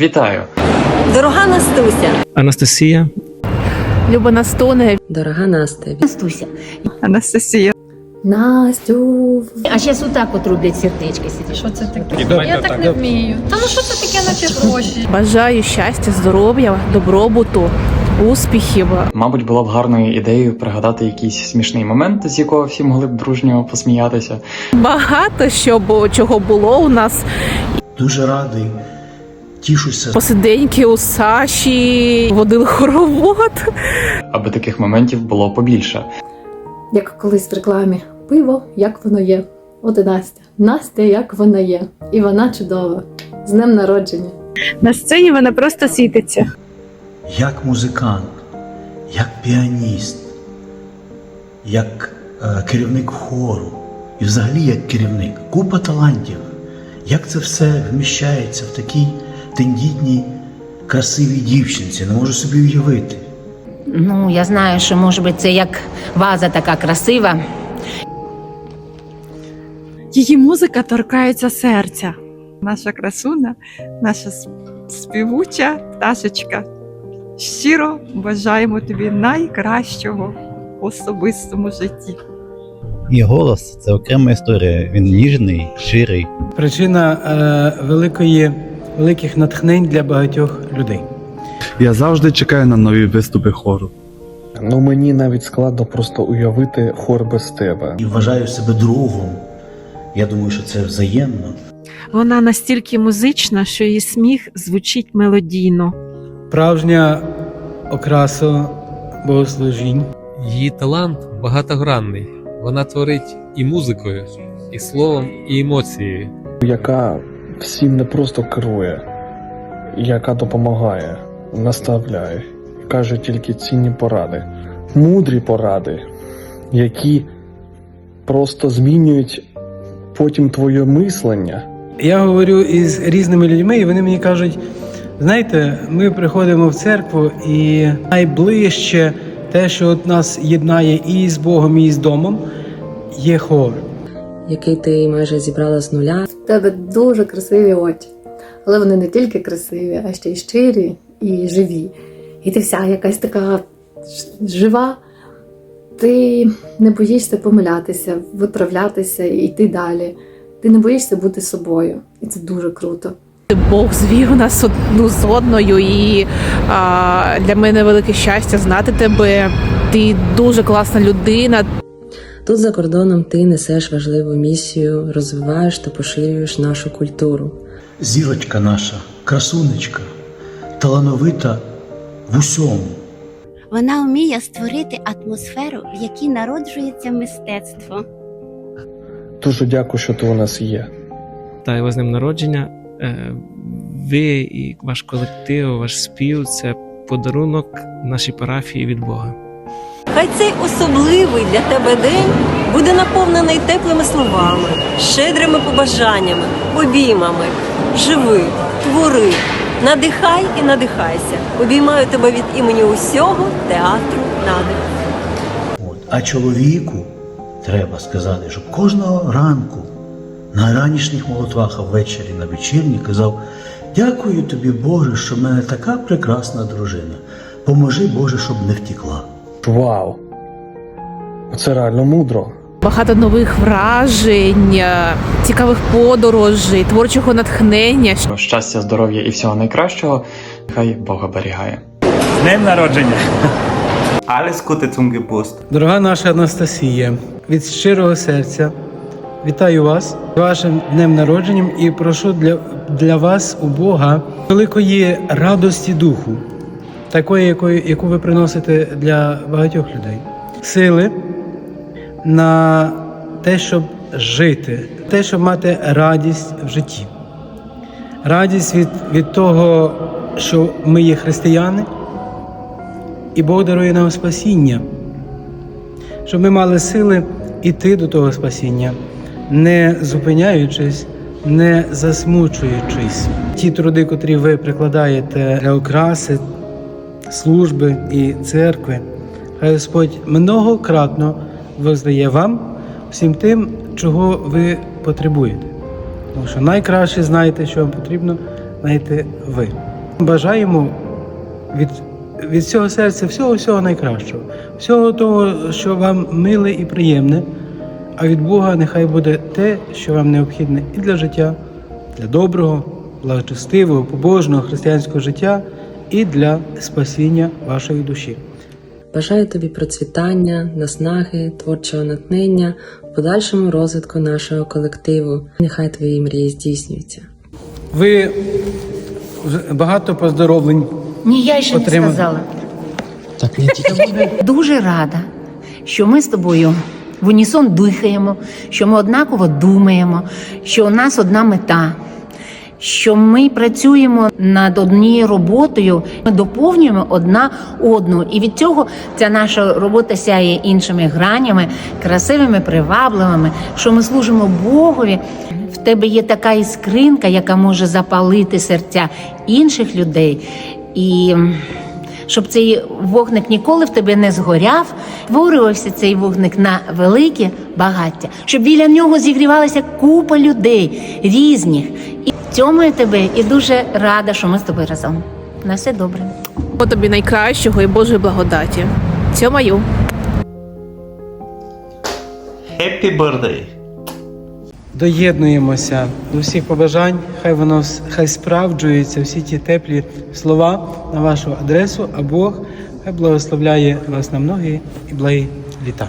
Вітаю! Дорога Настуся. Анастасія, Люба Настуне, Дорога Настя. Настуся. Анастасія. Настю. А зараз отак от роблять сердечки. Що це таке? Я так не вмію. Та ну що це таке, наче гроші? Бажаю щастя, здоров'я, добробуту, успіхів. Мабуть, було б гарною ідеєю пригадати якийсь смішний момент, з якого всі могли б дружньо посміятися. Багато що чого було у нас. Дуже радий, тішуся. Посиденьки у Саші, водили хоровод. Аби таких моментів було побільше. як колись в рекламі. Пиво, як воно є. От і Настя. Настя, як вона є. І вона чудова. З днем народження. На сцені вона просто світиться. Як музикант, як піаніст, як е, керівник хору і взагалі як керівник. Купа талантів. Як це все вміщається в такій тендітній, красивій дівчинці, не можу собі уявити. Ну, я знаю, що може бути це як ваза така красива. Її музика торкається серця. Наша красуна, наша співуча пташечка. Щиро бажаємо тобі найкращого в особистому житті. І голос це окрема історія. Він ніжний, щирий. причина е, великої, великих натхнень для багатьох людей. Я завжди чекаю на нові виступи хору. Ну мені навіть складно просто уявити хор без тебе. І вважаю себе другом. Я думаю, що це взаємно. Вона настільки музична, що її сміх звучить мелодійно. Справжня окраса богослужінь. її талант багатогранний. Вона творить і музикою, і словом, і емоцією. Яка всім не просто керує, яка допомагає, наставляє, каже тільки цінні поради, мудрі поради, які просто змінюють потім твоє мислення. Я говорю із різними людьми, і вони мені кажуть: знаєте, ми приходимо в церкву, і найближче те, що от нас єднає і з Богом, і з домом, є хор. Який ти майже зібрала з нуля. В тебе дуже красиві очі. Але вони не тільки красиві, а ще й щирі і живі. І ти вся якась така жива. Ти не боїшся помилятися, виправлятися і йти далі. Ти не боїшся бути собою. І це дуже круто. Бог звів нас одну з одною, і а, для мене велике щастя знати тебе. Ти дуже класна людина. Тут за кордоном ти несеш важливу місію, розвиваєш та поширюєш нашу культуру. Зірочка наша, красунечка, талановита в усьому. Вона вміє створити атмосферу, в якій народжується мистецтво. Дуже дякую, що ти у нас є. Та вас з ним народження. Е, Ви і ваш колектив, ваш спів це подарунок нашій парафії від Бога. Хай цей особливий для тебе день буде наповнений теплими словами, щедрими побажаннями, обіймами. Живи, твори, надихай і надихайся. Обіймаю тебе від імені усього театру надих. От. А чоловіку треба сказати, щоб кожного ранку на ранішніх молитвах, а ввечері на вечірні казав: Дякую тобі, Боже, що в мене така прекрасна дружина. Поможи, Боже, щоб не втікла. Вау! Це реально мудро. Багато нових вражень, е, цікавих подорожей, творчого натхнення. Щастя, здоров'я і всього найкращого. Хай Бог оберігає. З днем народження! Alles Gute zum Geburtstag. Дорога наша Анастасія, від щирого серця вітаю вас з вашим днем народженням і прошу для, для вас у Бога великої радості духу, такої, якої, яку ви приносите для багатьох людей, сили на те, щоб жити, те, щоб мати радість в житті. Радість від, від того, що ми є християни, і Бог дарує нам спасіння, щоб ми мали сили іти до того спасіння, не зупиняючись, не засмучуючись. Ті труди, котрі ви прикладаєте для окраси, служби і церкви, хай Господь многократно воздає вам всім тим, чого ви потребуєте. Тому що найкраще знаєте, що вам потрібно знаєте, ви. Бажаємо від, від всього серця всього всього найкращого, всього того, що вам миле і приємне. А від Бога нехай буде те, що вам необхідне і для життя, для доброго, благочестивого, побожного християнського життя, і для спасіння вашої душі. Бажаю тобі процвітання, наснаги, творчого натхнення, подальшому розвитку нашого колективу. Нехай твої мрії здійснюються. Ви багато поздоровлень. Ні, я ще Отримав. не сказала. Так не тільки. Дуже рада, що ми з тобою в унісон дихаємо, що ми однаково думаємо, що у нас одна мета. Що ми працюємо над однією роботою, ми доповнюємо одна одну, і від цього ця наша робота сяє іншими гранями, красивими, привабливими. Що ми служимо Богові. В тебе є така іскринка, яка може запалити серця інших людей. І щоб цей вогник ніколи в тебе не згоряв, створювався цей вогник на велике багаття, щоб біля нього зігрівалася купа людей різних. Я тебе і дуже рада, що ми з тобою разом. На все добре. О тобі найкращого і Божої благодаті. Цьомаю. Happy birthday! Доєднуємося до всіх побажань. Хай воно хай справджуються всі ті теплі слова на вашу адресу, а Бог хай благословляє вас на многі і благі літа.